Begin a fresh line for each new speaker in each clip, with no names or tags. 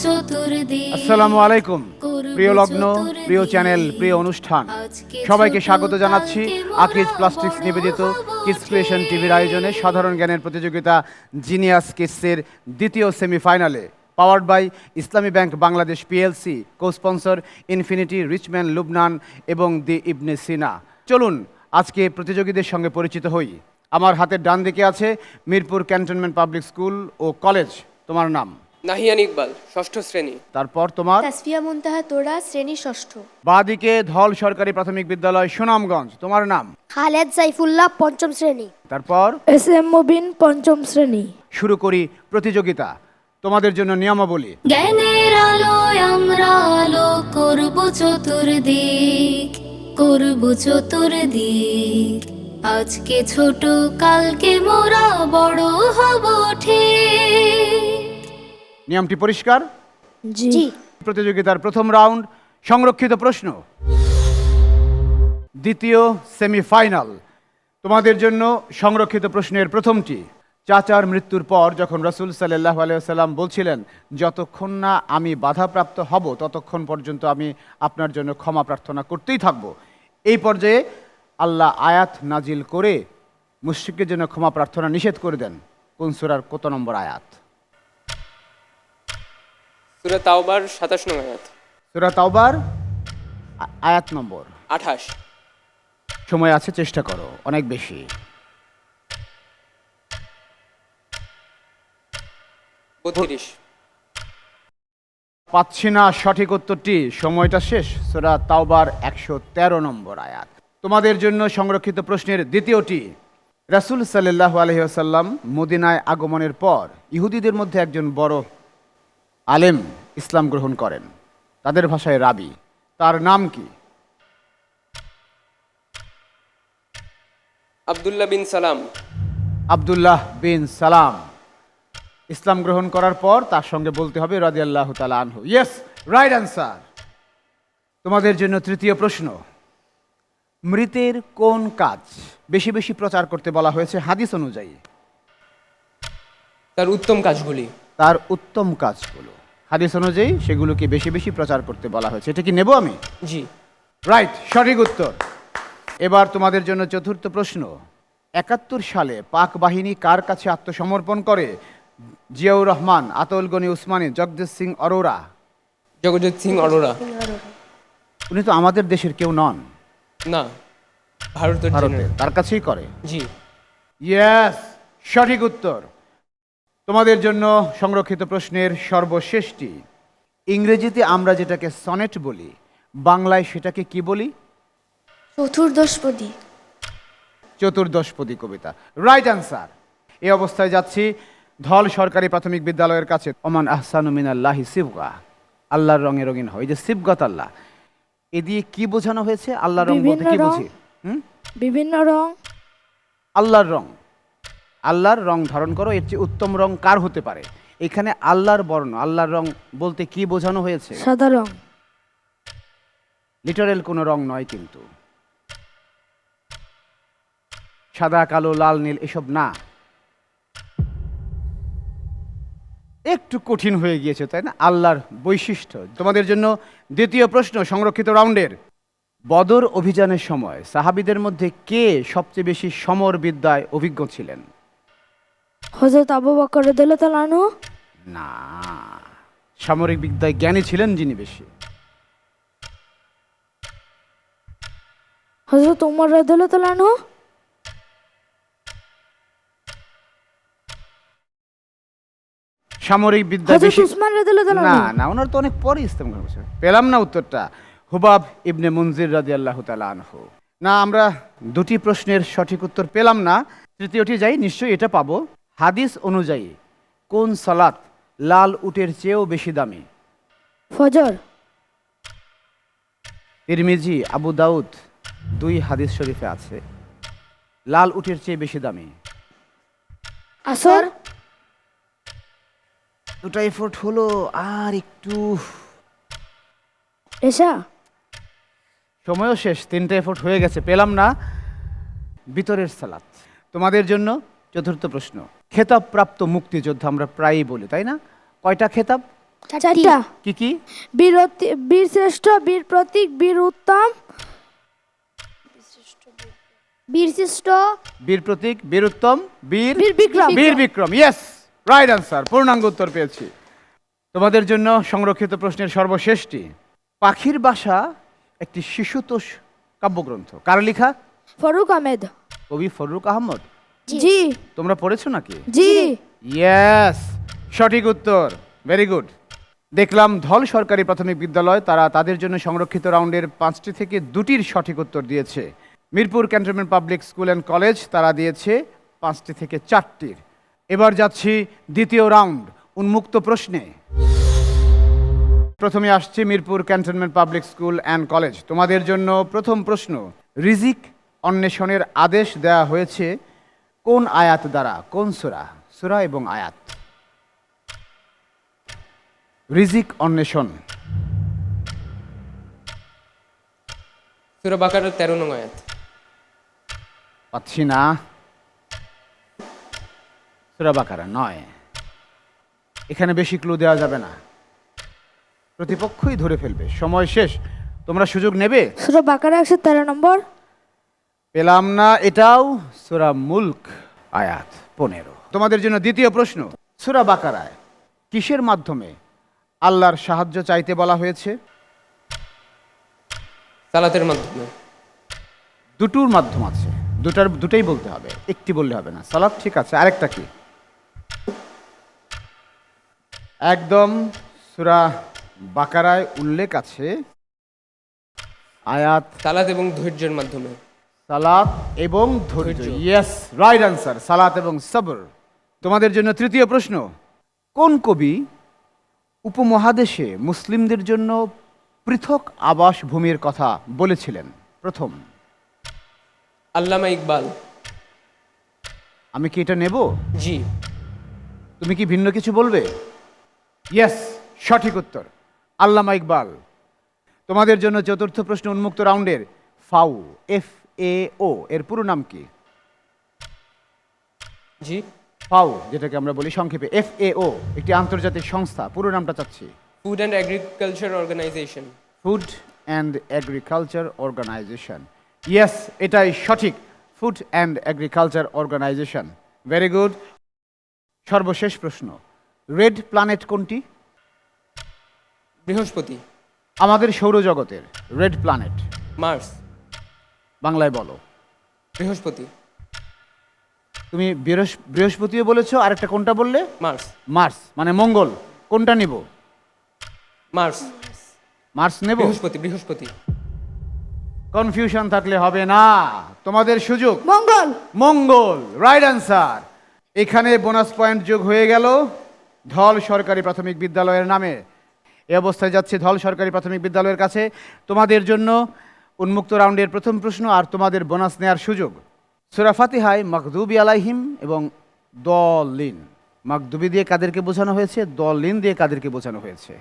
আসসালামু আলাইকুম প্রিয় লগ্ন প্রিয় চ্যানেল প্রিয় অনুষ্ঠান। সবাইকে স্বাগত জানাচ্ছি আকিজ প্লাস্টিক্স নিবেদিত কিডস ক্রিয়েশন টিভির আয়োজনে সাধারণ জ্ঞানের প্রতিযোগিতা জিনিয়াস কিডসের দ্বিতীয় সেমিফাইনালে powered by Islami bank Bangladesh PLC co sponsor Infinity Richman Lubnan এবং দি ইবনে সিনা চলুন আজকে প্রতিযোগীদের সঙ্গে পরিচিত হই। আমার হাতের ডান দিকে আছে মিরপুর ক্যান্টনমেন্ট পাবলিক স্কুল ও কলেজ তোমার নাম?
নাহিয়ান ইকবাল ষষ্ঠ শ্রেণি।
তারপর তোমার
তাসফিয়া মুনতাহা তোরা শ্রেণি ষষ্ঠ।
বাদিকে ধল সরকারি প্রাথমিক বিদ্যালয় সুনামগঞ্জ তোমার নাম?
খালেদ সাইফুল্লাহ পঞ্চম শ্রেণি।
তারপর?
এস এম মুবিন পঞ্চম শ্রেণি।
শুরু করি প্রতিযোগিতা তোমাদের জন্য নিয়মাবলী।
জ্ঞানের আলোয় আমরা আলো করব চতুর্দিক করব চতুর্দিক। আজকে ছোট কালকে মোরা বড় হব ঠিক।
নিয়মটি পরিষ্কার?
জি।
প্রতিযোগিতার প্রথম রাউন্ড সংরক্ষিত প্রশ্ন। দ্বিতীয় সেমিফাইনাল। তোমাদের জন্য সংরক্ষিত প্রশ্নের প্রথমটি চাচার মৃত্যুর পর যখন রসুল সাল্লাহ আলাইসাল্লাম বলছিলেন যতক্ষণ না আমি বাধাপ্রাপ্ত হব ততক্ষণ পর্যন্ত আমি আপনার জন্য ক্ষমা প্রার্থনা করতেই থাকব। এই পর্যায়ে আল্লাহ আয়াত নাজিল করে মুশ্রিকের জন্য ক্ষমা প্রার্থনা নিষেধ করে দেন। কোন সুরার কত নম্বর আয়াত?
সুরা তাওবার সাতাশ নং আয়াত।
সুরা তাওবার আয়াত নম্বর।
আঠাশ।
সময় আছে চেষ্টা করো অনেক বেশি।
বত্রিশ।
পাচ্ছি না সঠিক উত্তরটি সময়টা শেষ সুরা তাওবার একশো তেরো নম্বর আয়াত। তোমাদের জন্য সংরক্ষিত প্রশ্নের দ্বিতীয়টি রাসূল সাল্লাহ আলহিহাসাল্লাম মদিনায় আগমনের পর ইহুদিদের মধ্যে একজন বড় আলেম ইসলাম গ্রহণ করেন। তাদের ভাষায় রাবি। তার নাম কি?
আবদুল্লাহ বিন সালাম।
আব্দুল্লাহ বিন সালাম। ইসলাম গ্রহণ করার পর তার সঙ্গে বলতে হবে রাজি আল্লাহ তালা আনহু। ইয়েস রাইট অ্যান্সার তোমাদের জন্য তৃতীয় প্রশ্ন। মৃতের কোন কাজ? বেশি বেশি প্রচার করতে বলা হয়েছে হাদিস অনুযায়ী।
তার উত্তম কাজগুলি।
তার উত্তম কাজগুলো। হাদিস অনুযায়ী সেগুলোকে বেশি বেশি প্রচার করতে বলা হয়েছে। এটা কি নেব আমি?
জি।
রাইট সঠিক উত্তর। এবার তোমাদের জন্য চতুর্থ প্রশ্ন। একাত্তর সালে পাক বাহিনী কার কাছে আত্মসমর্পণ করে? জিয়াউর রহমান আতল গনি উসমানী জগদীশ সিং অরোরা।
জগজিৎ সিং অরোরা।
উনি তো আমাদের দেশের কেউ নন।
না ভারতের
ভারতের তার কাছেই করে।
জি।
ইয়েস সঠিক উত্তর। তোমাদের জন্য সংরক্ষিত প্রশ্নের সর্বশেষটি। ইংরেজিতে আমরা যেটাকে সনেট বলি বাংলায় সেটাকে কি বলি?
চতুর্দশপদী।
চতুর্দশপদী কবিতা। রাইট অ্যান্সার এই অবস্থায় যাচ্ছি। ধল সরকারি প্রাথমিক বিদ্যালয়ের কাছে। ওমান আহসানু মিনাল্লাহি সিবগা। আল্লাহর রঙে রঙিন হয়। যে সিবগত আল্লাহ। এ দিয়ে কি বোঝানো হয়েছে? আল্লাহর রং বলতে কি বুঝি?
বিভিন্ন রং।
আল্লাহর রং। আল্লাহর রং ধারণ করো এর চেয়ে উত্তম রং কার হতে পারে? এখানে আল্লাহর বর্ণ আল্লাহর রং বলতে কি বোঝানো হয়েছে?
সাদা রং।
লিটারেল কোনো রং নয় কিন্তু। সাদা কালো লাল নীল এসব না। একটু কঠিন হয়ে গিয়েছে তাই না? আল্লাহর বৈশিষ্ট্য। তোমাদের জন্য দ্বিতীয় প্রশ্ন সংরক্ষিত রাউন্ডের। বদর অভিযানের সময় সাহাবিদের মধ্যে কে সবচেয়ে বেশি সমর বিদ্যায় অভিজ্ঞ ছিলেন?
হজরত আবু বকর রদিয়াল্লাহু আনহু?
না সামরিক বিদ্যায় জ্ঞানী ছিলেন যিনি বেশি।
হজরত উমর রদিয়াল্লাহু আনহু?
সামরিক বেশি
উসমান রদিয়াল্লাহু
না না ওনার তো অনেক পরে ইসলাম গ্রহণ করেছে। পেলাম না উত্তরটা। হুবাব ইবনে মুনজির রাজি আল্লাহ আনহু। না আমরা দুটি প্রশ্নের সঠিক উত্তর পেলাম না। তৃতীয়টি যাই নিশ্চয়ই এটা পাবো। হাদিস অনুযায়ী কোন সালাত লাল উটের চেয়েও বেশি দামি?
ফজর।
তিরমিজি আবু দাউদ দুই হাদিস শরীফে আছে। লাল উটের চেয়ে বেশি দামি?
আসর।
দুটা এফোর্ট হলো আর একটু।
এশা।
সময়ও শেষ তিনটা এফোর্ট হয়ে গেছে পেলাম না। ভিতরের সালাত। তোমাদের জন্য চতুর্থ প্রশ্ন। খেতাবপ্রাপ্ত মুক্তিযোদ্ধা আমরা প্রায়ই বলি তাই না? কয়টা খেতাব?
চারটা।
কি কি?
বীর বীর শ্রেষ্ঠ বীর প্রতীক বীর উত্তম।
বীরশ্রেষ্ঠ
বীর প্রতীক বীর উত্তম বীর
বীর বিক্রম।
বীর বিক্রম ইয়েস রাইট আনসার পূর্ণাঙ্গ উত্তর পেয়েছি। তোমাদের জন্য সংরক্ষিত প্রশ্নের সর্বশেষটি পাখির বাসা একটি শিশুতোষ কাব্যগ্রন্থ কার লেখা?
ফরুক আহমেদ।
কবি ফররুক আহমদ।
জি।
তোমরা পড়েছো নাকি?
জি।
ইয়েস সঠিক উত্তর। ভেরি গুড দেখলাম ধল সরকারি প্রাথমিক বিদ্যালয় তারা তাদের জন্য সংরক্ষিত রাউন্ডের পাঁচটি থেকে দুটির সঠিক উত্তর দিয়েছে। Mirpur cantonment public school and college তারা দিয়েছে পাঁচটি থেকে চারটির। এবার যাচ্ছি দ্বিতীয় রাউন্ড উন্মুক্ত প্রশ্নে। প্রথমে আসছে Mirpur cantonment public school and college. তোমাদের জন্য প্রথম প্রশ্ন রিজিক অন্বেষণের আদেশ দেওয়া হয়েছে কোন আয়াত দ্বারা? কোন সুরা? সুরা এবং আয়াত। রিজিক অন্বেষণ।
সুরা বাকারের তেরো নং আয়াত।
পাচ্ছি না। সুরা বাকারা নয়। এখানে বেশি ক্লু দেওয়া যাবে না। প্রতিপক্ষই ধরে ফেলবে। সময় শেষ। তোমরা সুযোগ নেবে?
সুরা বাকারা একশো তেরো নম্বর।
পেলাম না এটাও সুরা মুলক আয়াত পনেরো। তোমাদের জন্য দ্বিতীয় প্রশ্ন সুরা বাকারায় কিসের মাধ্যমে আল্লাহর সাহায্য চাইতে বলা হয়েছে?
সালাতের মাধ্যমে।
দুটোর মাধ্যম আছে দুটার দুটাই বলতে হবে একটি বললে হবে না। সালাত ঠিক আছে আরেকটা কি? একদম সুরা বাকারায় উল্লেখ আছে আয়াত
সালাত এবং ধৈর্যের মাধ্যমে।
সালাত এবং ধৈর্য। ইয়েস রাইট আনসার সালাত এবং সবর। তোমাদের জন্য তৃতীয় প্রশ্ন কোন কবি উপমহাদেশে মুসলিমদের জন্য পৃথক আবাস ভূমির কথা বলেছিলেন? প্রথম।
আল্লামা ইকবাল।
আমি কি এটা নেব?
জি।
তুমি কি ভিন্ন কিছু বলবে? ইয়েস সঠিক উত্তর আল্লামা ইকবাল। তোমাদের জন্য চতুর্থ প্রশ্ন উন্মুক্ত রাউন্ডের ফাউ এফ এ ও এর পুরো নাম কি?
জি।
ফাউ যেটাকে আমরা বলি সংক্ষেপে। এফ এ ও একটি আন্তর্জাতিক সংস্থা। পুরো নামটা চাচ্ছি।
Food and agriculture organisation
food and agriculture organisation yes এটাই সঠিক। Food and agriculture organisation very good সর্বশেষ প্রশ্ন। রেড প্ল্যানেট কোনটি?
বৃহস্পতি।
আমাদের সৌরজগতের। রেড প্ল্যানেট
মার্স
বাংলায় বলো।
বৃহস্পতি।
তুমি বৃহস্প- বৃহস্পতিও বলেছ আরেকটা কোনটা বললে?
মার্স।
মার্স মানে মঙ্গল। কোনটা নিব?
মার্স।
মার্স নেব?
বৃহস্পতি বৃহস্পতি।
কনফিউশন থাকলে হবে না। তোমাদের সুযোগ।
মঙ্গল।
মঙ্গল রাইট অ্যান্সার এখানে বোনাস পয়েন্ট যোগ হয়ে গেল। ধল সরকারি প্রাথমিক বিদ্যালয়ের নামে। এ অবস্থায় যাচ্ছে ধল সরকারি প্রাথমিক বিদ্যালয়ের কাছে। তোমাদের জন্য উন্মুক্ত রাউন্ডের প্রথম প্রশ্ন, আর তোমাদের বোনাস নেয়ার সুযোগ? সুরা ফাতিহায় মাকদুবি আলাইহিম এবং দলিন। মাকদুবি দিয়ে কাদেরকে বোঝানো হয়েছে, দলিন দিয়ে কাদেরকে বোঝানো হয়েছে।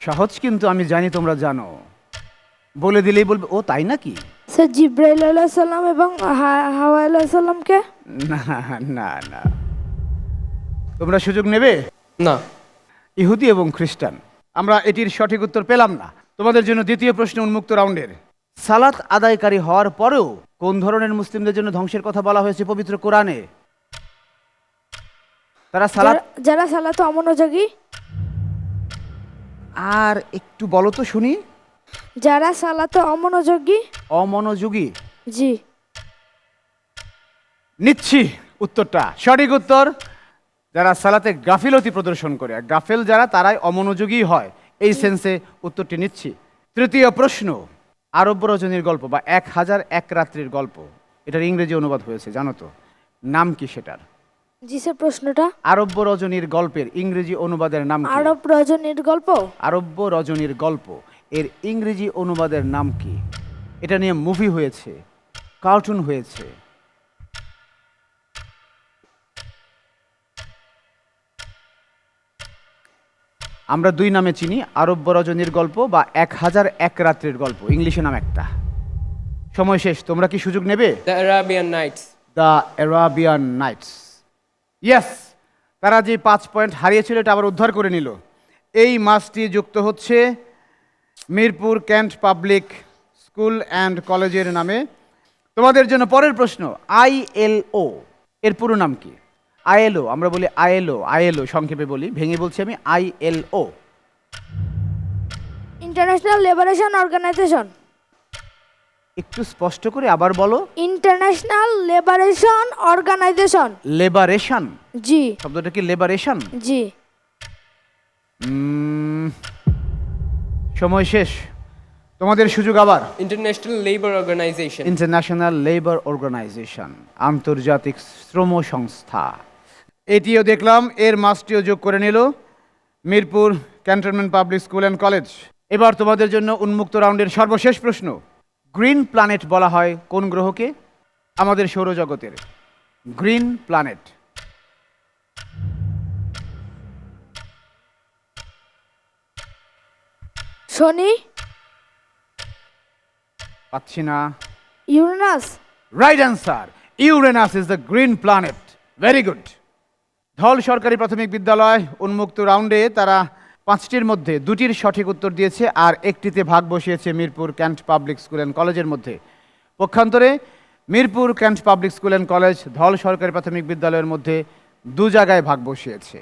সহজ কিন্তু, আমি জানি তোমরা জানো। বলে দিলেই বলবে, ও, তাই নাকি?
স্যার জিব্রাইল আলাহ সাল্লাম এবং হা- হাওয়া আলাহ সাল্লামকে
না না না। তোমরা সুযোগ নেবে?
না।
ইহুদি এবং খ্রিস্টান। আমরা এটির সঠিক উত্তর পেলাম না। তোমাদের জন্য দ্বিতীয় প্রশ্ন উন্মুক্ত রাউন্ডের। সালাত আদায়কারী হওয়ার পরেও কোন ধরনের মুসলিমদের জন্য ধ্বংসের কথা বলা হয়েছে পবিত্র কোরআনে? তারা সালাত
যারা- যারা সালাত অমনোযোগী।
আর একটু বলো তো শুনি।
যারা সালাতে অমনোযোগী?
অমনোযোগী?
জি।
নিচ্ছি উত্তরটা। সঠিক উত্তর যারা সালাতে গাফিলতি প্রদর্শন করে গাফেল যারা তারাই অমনোযোগী হয়। এই সেন্সে উত্তরটি নিচ্ছি। তৃতীয় প্রশ্ন আরব্য রজনীর গল্প বা এক হাজার এক রাত্রির গল্প। এটার ইংরেজি অনুবাদ হয়েছে জানো তো। নাম কি সেটার?
জি স্যার প্রশ্নটা?
আরব্য রজনীর গল্পের ইংরেজি অনুবাদের নাম
আরব রজনীর গল্প?
আরব্য রজনীর গল্প। এর ইংরেজি অনুবাদের নাম কি? এটা নিয়ে মুভি হয়েছে কার্টুন হয়েছে। আমরা দুই নামে চিনি আরব্য রজনীর গল্প বা এক হাজার এক রাত্রির গল্প ইংলিশে নাম একটা। সময় শেষ তোমরা কি সুযোগ নেবে?
The Arabian Nights
the Arabian Nights yes তারা যে পাঁচ পয়েন্ট হারিয়েছিল এটা আবার উদ্ধার করে নিল। এই মাসটি যুক্ত হচ্ছে Mirpur cant public school and কলেজের নামে। তোমাদের জন্য পরের প্রশ্ন আইএলও এর পুরো নাম কি? আইএলও আমরা বলি আইএলও আইএলও সংক্ষেপে বলি ভেঙে বলছি আমি আইএলও
ইন্টারন্যাশনাল লেবারেশন অর্গানাইজেশন
একটু স্পষ্ট করে আবার বলো।
ইন্টারন্যাশনাল লেবারেশন অর্গানাইজেশন
লেবারেশন
জি।
শব্দটা কি লেবারেশন
জি।
সময় শেষ। তোমাদের সুযোগ আবার।
International labour organisation
international labour organisation আন্তর্জাতিক শ্রম সংস্থা। এটিও দেখলাম এর মাসটিও যোগ করে নিল Mirpur cantonment public school and college. এবার তোমাদের জন্য উন্মুক্ত রাউন্ডের সর্বশেষ প্রশ্ন। গ্রিন প্ল্যানেট বলা হয় কোন গ্রহকে? আমাদের সৌরজগতের। Green planet.
শনি?
পাচ্ছি না।
Uranus?
Right answer Uranus is the green planet very good Dhal সরকারি প্রাথমিক বিদ্যালয় উন্মুক্ত রাউন্ডে তারা পাঁচটির মধ্যে দুটির সঠিক উত্তর দিয়েছে আর একটিতে ভাগ বসিয়েছে Mirpur cant public school and কলেজের মধ্যে। পক্ষান্তরে Mirpur cant public school and college Dhal সরকারি প্রাথমিক বিদ্যালয়ের মধ্যে দু জায়গায় ভাগ বসিয়েছে।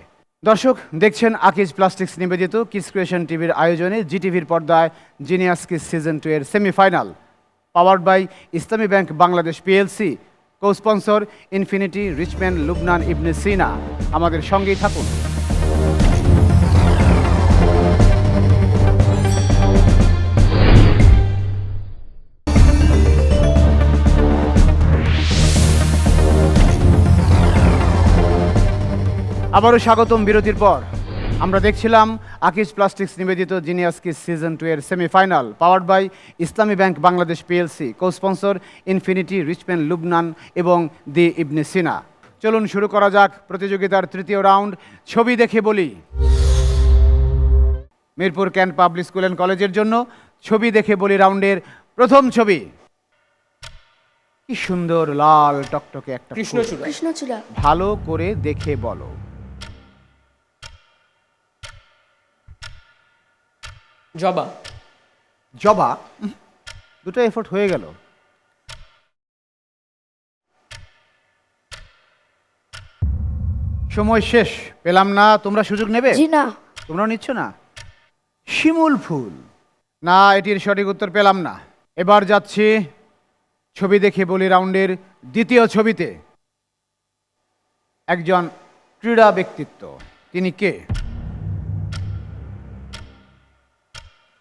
দর্শক, দেখছেন আকিজ প্লাস্টিক্স নিবেদিত কিস ক্রিয়েশন টিভির আয়োজনে জিটিভির পর্দায় জিনিয়াস কিস সিজন টু এর semifinal. Powered by Islami bank Bangladesh PLC. Co sponsor Infinity Richman Lubnan Ibn Sina. আমাদের সঙ্গেই থাকুন। আবারও স্বাগতম বিরতির পর। আমরা দেখছিলাম আকিজ প্লাস্টিক্স নিবেদিত জিনিয়াস কিস সিজন টু এর semifinal powered by Islami bank Bangladesh PLC co sponsor Infinity Richman Lubnan এবং দি ইবনে সিনা। চলুন শুরু করা যাক প্রতিযোগিতার তৃতীয় রাউন্ড ছবি দেখে বলি। Mirpur cant public school and কলেজের জন্য ছবি দেখে বলি রাউন্ডের প্রথম ছবি। কি সুন্দর লাল টকটকে একটা
কৃষ্ণচূড়া।
ভালো করে দেখে বলো।
জবা।
জবা? দুটো এফোর্ট হয়ে গেল। সময় শেষ পেলাম না তোমরা সুযোগ নেবে?
জি না।
তোমরা নিচ্ছ না? শিমুল ফুল। না এটির সঠিক উত্তর পেলাম না। এবার যাচ্ছি ছবি দেখে বলি রাউন্ডের দ্বিতীয় ছবিতে। একজন ক্রীড়া ব্যক্তিত্ব। তিনি কে?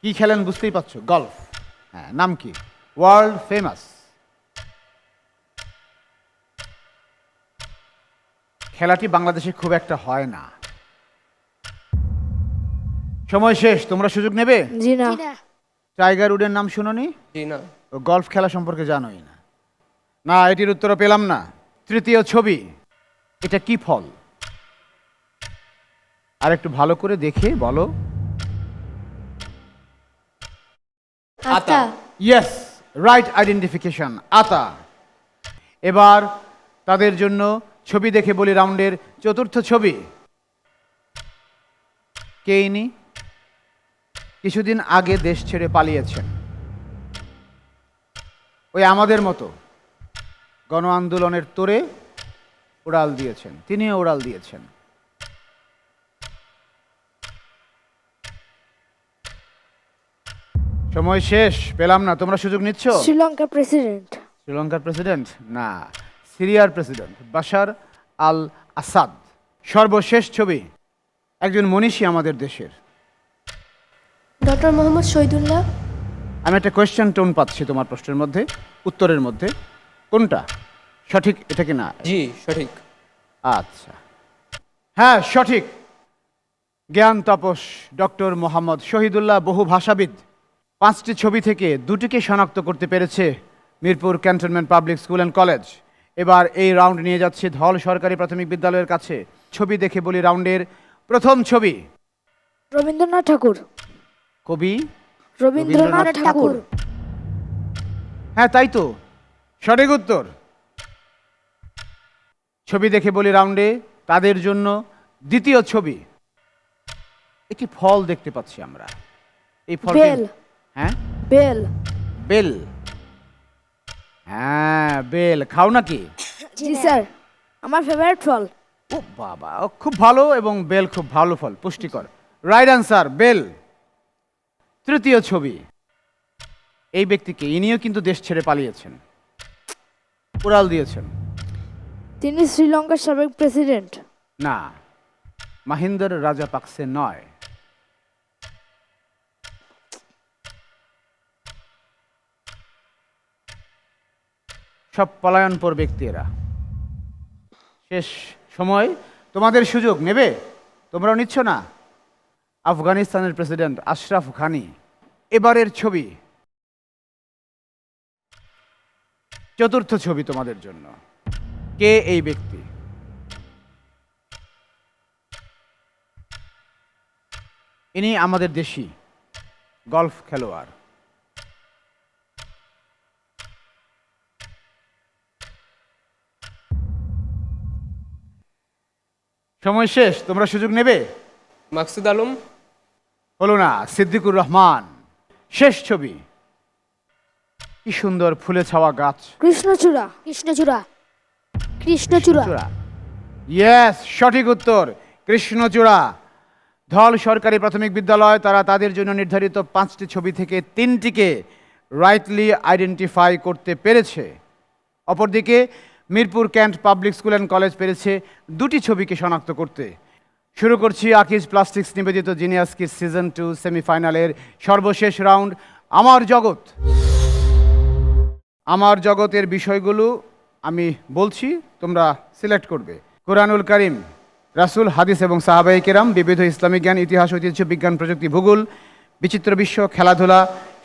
কি খেলেন বুঝতেই পারছ? গলফ। হ্যাঁ নাম কি? ওয়ার্ল্ড ফেমাস খেলাটি বাংলাদেশে খুব একটা হয় না। সময় শেষ তোমরা সুযোগ নেবে?
জি না
টাইগার উডের নাম শুনোনি
জি না
গলফ খেলা সম্পর্কে জানোই না। না এটির উত্তর পেলাম না। তৃতীয় ছবি। এটা কি ফল? আর একটু ভালো করে দেখে বলো।
আতা।
ইয়েস রাইট আইডেন্টিফিকেশন আতা। এবার তাদের জন্য ছবি দেখে বলি রাউন্ডের চতুর্থ ছবি। কে ইনি? কিছুদিন আগে দেশ ছেড়ে পালিয়েছেন। ওই আমাদের মতো গণ আন্দোলনের তোরে উড়াল দিয়েছেন তিনিও উড়াল দিয়েছেন। সময় শেষ পেলাম না। তোমরা সুযোগ নিচ্ছ?
শ্রীলঙ্কার প্রেসিডেন্ট।
শ্রীলঙ্কার প্রেসিডেন্ট? না সিরিয়ার প্রেসিডেন্ট বাশার আল আসাদ সর্বশেষ ছবি একজন মনীষী আমাদের দেশের।
ডক্টর মোহাম্মদ শহীদুল্লাহ।
আমি একটা কোয়েশ্চেন টোন পাচ্ছি তোমার প্রশ্নের মধ্যে উত্তরের মধ্যে। কোনটা? সঠিক এটা কি না?
জি সঠিক।
আচ্ছা। হ্যাঁ সঠিক। জ্ঞান তাপস ডক্টর মোহাম্মদ শহীদুল্লাহ বহু ভাষাবিদ পাঁচটি ছবি থেকে দুটিকে শনাক্ত করতে পেরেছে Mirpur cantonment public school and college. এবার এই রাউন্ড নিয়ে যাচ্ছে ধল সরকারি প্রাথমিক বিদ্যালয়ের কাছে। ছবি দেখে বলি রাউন্ডের প্রথম ছবি।
রবীন্দ্রনাথ ঠাকুর।
কবি
রবীন্দ্রনাথ ঠাকুর।
হ্যাঁ তাই তো। সঠিক উত্তর। ছবি দেখে বলি রাউন্ডে তাদের জন্য দ্বিতীয় ছবি। একটি ফল দেখতে পাচ্ছি আমরা। এই ফল হ্যাঁ?
বেল।
বেল? হ্যাঁ বেল। খাও নাকি?
জি স্যার। আমার ফেভারিট ফল।
ও বাবা ও খুব ভালো এবং বেল খুব ভালো ফল পুষ্টিকর। রাইট আনসার বেল। তৃতীয় ছবি। এই ব্যক্তিকে ইনিও কিন্তু দেশ ছেড়ে পালিয়েছেন। উড়াল দিয়েছেন।
তিনি শ্রীলঙ্কার সাবেক প্রেসিডেন্ট
না মাহিন্দর রাজা পাকসে নয়। সব পলায়নপর ব্যক্তি এরা শেষ সময় তোমাদের সুযোগ নেবে? তোমরাও নিচ্ছ না? আফগানিস্তানের প্রেসিডেন্ট আশরাফ ঘানি, এবারের ছবি। চতুর্থ ছবি তোমাদের জন্য। কে এই ব্যক্তি? ইনি আমাদের দেশি গলফ খেলোয়াড়। সময় শেষ তোমরা সুযোগ নেবে?
মাকসুদ আলম।
হলো না সিদ্দিকুর রহমান। শেষ ছবি। কি সুন্দর ফুলে ছাওয়া গাছ।
কৃষ্ণচূড়া কৃষ্ণচূড়া কৃষ্ণচূড়া।
ইয়েস সঠিক উত্তর কৃষ্ণচূড়া। ধল সরকারি প্রাথমিক বিদ্যালয় তারা তাদের জন্য নির্ধারিত পাঁচটি ছবি থেকে তিনটিকে রাইটলি আইডেন্টিফাই করতে পেরেছে। অপরদিকে Mirpur cant public school and college পেরেছে দুটি ছবিকে শনাক্ত করতে। শুরু করছি আকিজ প্লাস্টিক্স নিবেদিত জিনিয়াস কিস সিজন টু সেমিফাইনালের সর্বশেষ রাউন্ড, আমার জগৎ। আমার জগতের বিষয়গুলো আমি বলছি, তোমরা সিলেক্ট করবে। কোরআনুল করিম, রাসূল, হাদিস এবং সাহাবাই কেরাম, বিবিধ ইসলামিক জ্ঞান, ইতিহাস, ঐতিহ্য, বিজ্ঞান, প্রযুক্তি, ভূগোল, বিচিত্র বিশ্ব, খেলাধুলা,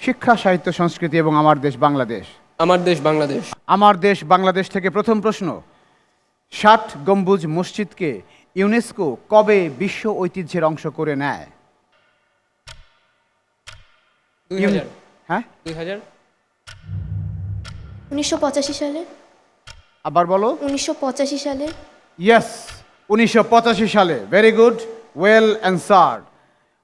শিক্ষা, সাহিত্য, সংস্কৃতি এবং আমার দেশ, বাংলাদেশ।
আমার দেশ বাংলাদেশ।
আমার দেশ বাংলাদেশ থেকে প্রথম প্রশ্ন ষাট গম্বুজ মসজিদকে ইউনেস্কো কবে বিশ্ব ঐতিহ্যের অংশ করে নেয়? হ্যাঁ?
উনিশশো পঁচাশি সালে।
আবার বলো।
উনিশশো পঁচাশি সালে।
ইয়েস উনিশশো পঁচাশি সালে। Very good well answered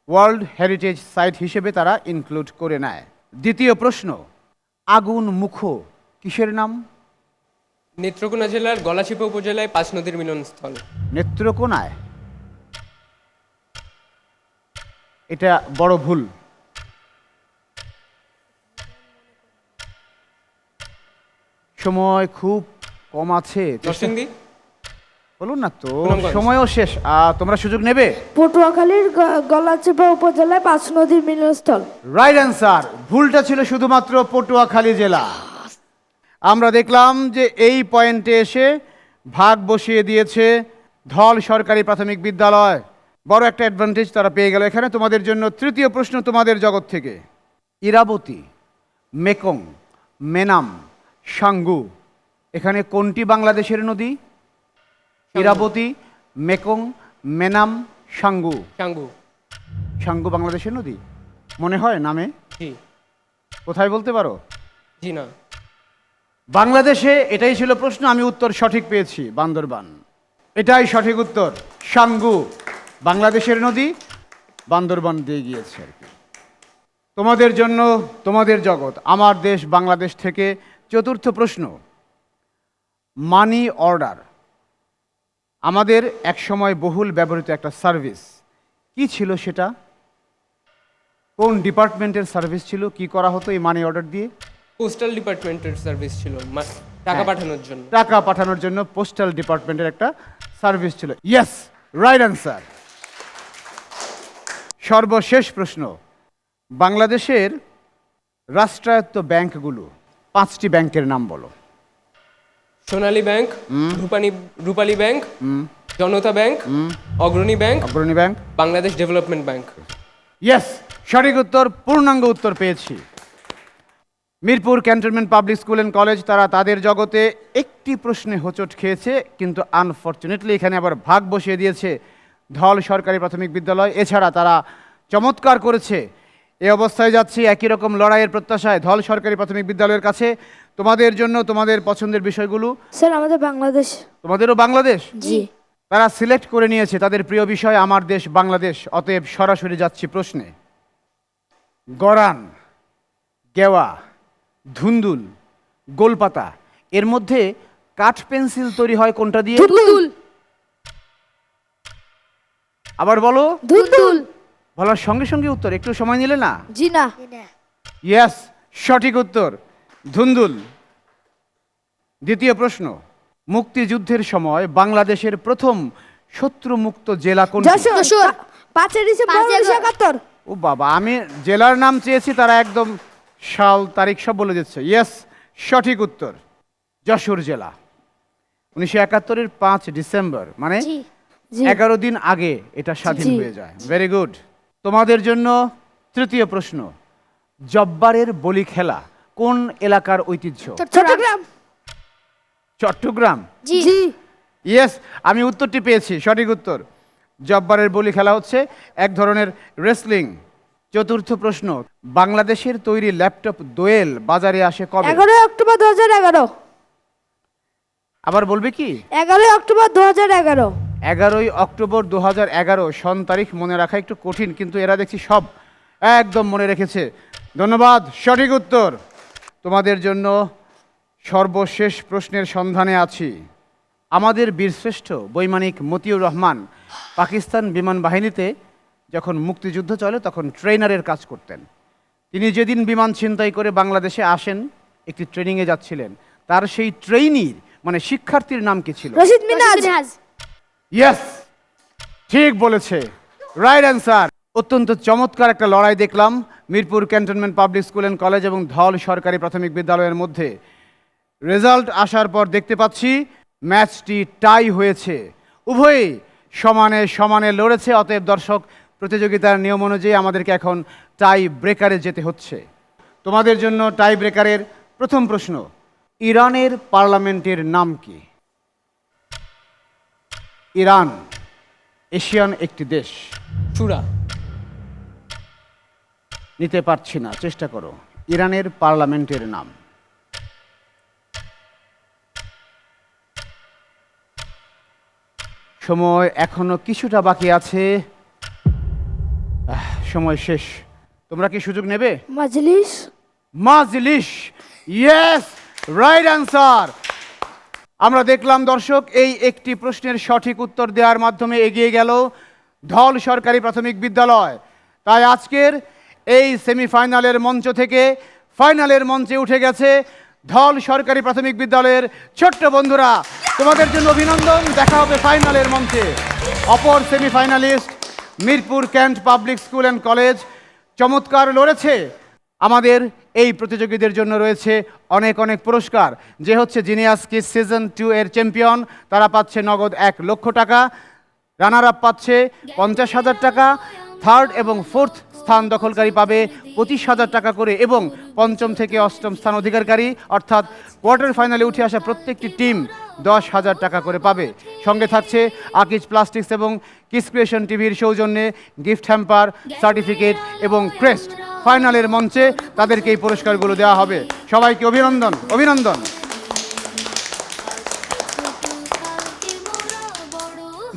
world heritage site হিসেবে তারা ইনক্লুড করে নেয়। দ্বিতীয় প্রশ্ন আগুন মুখো কিসের নাম?
নেত্রকোনা জেলার গলাচিপা উপজেলায় পাঁচ নদীর মিলনস্থল।
নেত্রকোনায়? এটা বড় ভুল। সময় খুব কম আছে। দর্শন
নরসিংদী?
বলুন না তো সময়ও শেষ আহ, তোমরা সুযোগ নেবে?
পটুয়াখালীর গলাচিপা উপজেলায় পাঁচ নদীর মিলনস্থল।
রাইট অ্যান্সার ভুলটা ছিল শুধুমাত্র পটুয়াখালী জেলা। আমরা দেখলাম যে এই পয়েন্টে এসে ভাগ বসিয়ে দিয়েছে ধল সরকারি প্রাথমিক বিদ্যালয়। বড় একটা অ্যাডভান্টেজ তারা পেয়ে গেল এখানে। তোমাদের জন্য তৃতীয় প্রশ্ন তোমাদের জগৎ থেকে। ইরাবতী মেকং মেনাম সাঙ্গু এখানে কোনটি বাংলাদেশের নদী? Irrawaddy Mekong Menam Sangu.
Sangu.
Sangu বাংলাদেশের নদী? মনে হয় নামে?
জি।
কোথায় বলতে পারো?
জি না।
বাংলাদেশে এটাই ছিল প্রশ্ন আমি উত্তর সঠিক পেয়েছি বান্দরবান। এটাই সঠিক উত্তর সাঙ্গু। বাংলাদেশের নদী বান্দরবান দিয়ে গিয়েছে আর কি। তোমাদের জন্য তোমাদের জগৎ আমার দেশ বাংলাদেশ থেকে চতুর্থ প্রশ্ন। মানি অর্ডার আমাদের একসময় বহুল ব্যবহৃত একটা সার্ভিস। কি ছিল সেটা? কোন ডিপার্টমেন্টের সার্ভিস ছিল? কি করা হতো এই মানি অর্ডার দিয়ে?
পোস্টাল ডিপার্টমেন্টের সার্ভিস ছিল টাকা
হ্যাঁ।
পাঠানোর জন্য।
টাকা পাঠানোর জন্য পোস্টাল ডিপার্টমেন্টের একটা সার্ভিস ছিল। ইয়েস রাইট অ্যান্সার সর্বশেষ প্রশ্ন। বাংলাদেশের রাষ্ট্রায়ত্ত ব্যাংকগুলো পাঁচটি ব্যাংকের নাম বলো।
Sonali bank Rupani Rupali bank Janata bank Agrani bank
Agrani bank.
Bangladesh development bank.
Yes সঠিক উত্তর পূর্ণাঙ্গ উত্তর পেয়েছি। Mirpur cantonment public school and college তারা তাদের জগতে একটি প্রশ্নে হোঁচট খেয়েছে কিন্তু আনফর্চুনেটলি এখানে আবার ভাগ বসিয়ে দিয়েছে। ধল সরকারি প্রাথমিক বিদ্যালয় এছাড়া তারা চমৎকার করেছে। এই অবস্থায় যাচ্ছি একই রকম লড়াইয়ের প্রত্যাশায়। ধল সরকারি প্রাথমিক বিদ্যালয়ের কাছে। তোমাদের জন্য তোমাদের পছন্দের বিষয়গুলো?
স্যার আমাদের বাংলাদেশ।
তোমাদেরও বাংলাদেশ?
জি।
তারা সিলেক্ট করে নিয়েছে তাদের প্রিয় বিষয় আমার দেশ বাংলাদেশ। অতএব সরাসরি যাচ্ছি প্রশ্নে। গরান গেওয়া ধুন্দুল গোলপাতা এর মধ্যে কাঠ পেন্সিল তৈরি হয় কোনটা দিয়ে? আবার বলো।
দুলদুল
বলার সঙ্গে সঙ্গে উত্তর একটু সময় নিলে না?
জি না।
ইয়েস সঠিক উত্তর ধুন্দুল। দ্বিতীয় প্রশ্ন মুক্তিযুদ্ধের সময় বাংলাদেশের প্রথম শত্রুমুক্ত জেলা
কোন পাঁচই ডিসেম্বর একাত্তর।
ও বাবা আমি জেলার নাম চেয়েছি তারা একদম সাল তারিখ সব বলে দিচ্ছে। ইয়েস সঠিক উত্তর যশোর জেলা। উনিশশো একাত্তরের পাঁচ ডিসেম্বর মানে এগারো দিন আগে এটা স্বাধীন হয়ে যায়। ভেরি গুড তোমাদের জন্য তৃতীয় প্রশ্ন জব্বারের বলি খেলা কোন এলাকার ঐতিহ্য?
চট্টগ্রাম।
চট্টগ্রাম?
জি। জি।
ইয়েস আমি উত্তরটি পেয়েছি সঠিক উত্তর। জব্বারের বলি খেলা হচ্ছে এক ধরনের রেসলিং চতুর্থ প্রশ্ন বাংলাদেশের তৈরি ল্যাপটপ দোয়েল বাজারে আসে কবে?
এগারোই অক্টোবর দু হাজার এগারো।
আবার বলবে কি?
এগারোই অক্টোবর দু হাজার এগারো।
এগারোই অক্টোবর দু হাজার এগারো সন তারিখ মনে রাখা একটু কঠিন কিন্তু এরা দেখছি সব একদম মনে রেখেছে। ধন্যবাদ সঠিক উত্তর। তোমাদের জন্য সর্বশেষ প্রশ্নের সন্ধানে আছি। আমাদের বীরশ্রেষ্ঠ বৈমানিক মতিউর রহমান পাকিস্তান বিমান বাহিনীতে যখন মুক্তিযুদ্ধ চলে তখন ট্রেনারের কাজ করতেন। তিনি যেদিন বিমান ছিনতাই করে বাংলাদেশে আসেন একটি ট্রেনিংয়ে যাচ্ছিলেন। তার সেই ট্রেইনির মানে শিক্ষার্থীর নাম কি ছিল?
রশিদ মিনাজ।
ইয়েস ঠিক বলেছে। রাইট অ্যান্সার অত্যন্ত চমৎকার একটা লড়াই দেখলাম Mirpur cantonment public school and college এবং ধল সরকারি প্রাথমিক বিদ্যালয়ের মধ্যে। রেজাল্ট আসার পর দেখতে পাচ্ছি ম্যাচটি টাই হয়েছে। উভয়ই সমানে সমানে লড়েছে, অতএব দর্শক, প্রতিযোগিতার নিয়ম অনুযায়ী আমাদেরকে এখন টাই ব্রেকারে যেতে হচ্ছে। তোমাদের জন্য টাই ব্রেকারের প্রথম প্রশ্ন, ইরানের পার্লামেন্টের নাম কি? ইরান এশিয়ান একটি দেশ।
চূড়া।
নিতে পারছি না চেষ্টা করো। ইরানের পার্লামেন্টের নাম। সময় এখনও কিছুটা বাকি আছে। আহ, সময় শেষ। তোমরা কি সুযোগ নেবে?
মাজলিস।
মাজলিস ইয়েস রাইট অ্যান্সার আমরা দেখলাম, দর্শক, এই একটি প্রশ্নের সঠিক উত্তর দেওয়ার মাধ্যমে এগিয়ে গেল ধল সরকারি প্রাথমিক বিদ্যালয়। তাই আজকের এই সেমিফাইনালের মঞ্চ থেকে, ফাইনালের মঞ্চে উঠে গেছে ধল সরকারি প্রাথমিক বিদ্যালয়ের ছোট্ট বন্ধুরা। তোমাদের জন্য অভিনন্দন, দেখা হবে ফাইনালের মঞ্চে। অপর semifinalist, Mirpur cant public school and college, চমৎকার লড়েছে আমাদের এই প্রতিযোগীদের জন্য রয়েছে অনেক অনেক পুরস্কার। যে হচ্ছে জিনিয়াস কিস সিজন টু এর চ্যাম্পিয়ন, তারা পাচ্ছে নগদ এক লক্ষ টাকা। রানার আপ পাচ্ছে পঞ্চাশ হাজার টাকা। থার্ড এবং ফোর্থ স্থান দখলকারী পাবে পঁচিশ হাজার টাকা করে এবং পঞ্চম থেকে অষ্টম স্থান অধিকারকারী। অর্থাৎ কোয়ার্টার ফাইনালে উঠে আসা প্রত্যেকটি টিম দশ হাজার টাকা করে পাবে। সঙ্গে থাকছে আকিজ প্লাস্টিক্স এবং কিস ক্রিয়েশন টিভির সৌজন্যে গিফট হ্যাম্পার, সার্টিফিকেট এবং ক্রেস্ট। ফাইনালের মঞ্চে তাদেরকে এই পুরস্কারগুলো দেওয়া হবে। সবাইকে অভিনন্দন অভিনন্দন।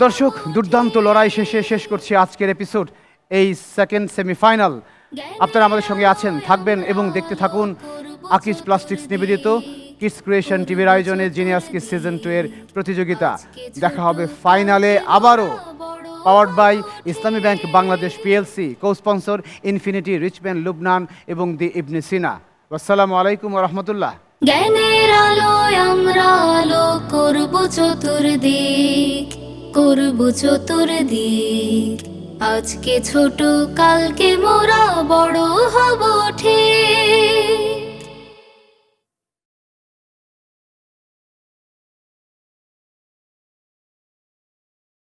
দর্শক, দুর্দান্ত লড়াই শেষে শেষ করছি আজকের এপিসোড এই সেকেন্ড সেমিফাইনাল আপনারা আমাদের সঙ্গে আছেন, থাকবেন এবং দেখতে থাকুন আকিজ প্লাস্টিক্স নিবেদিত কিস ক্রিয়েশন টিভির আয়োজনে জিনিয়াস কিস সিজন টু এর প্রতিযোগিতা। দেখা হবে ফাইনালে আবারও। Powered by Islami bank Bangladesh PLC co sponsor Infinity Richman Lubnan এবং দি ইবনে সিনা। আসসালামু আলাইকুম রহমতুল্লাহ।
জ্ঞানের আলোয় আমরা আলো করব চতুর্দিক করব চতুর্দিক। আজকে ছোট, কালকে মোরা বড় হব ঠিক।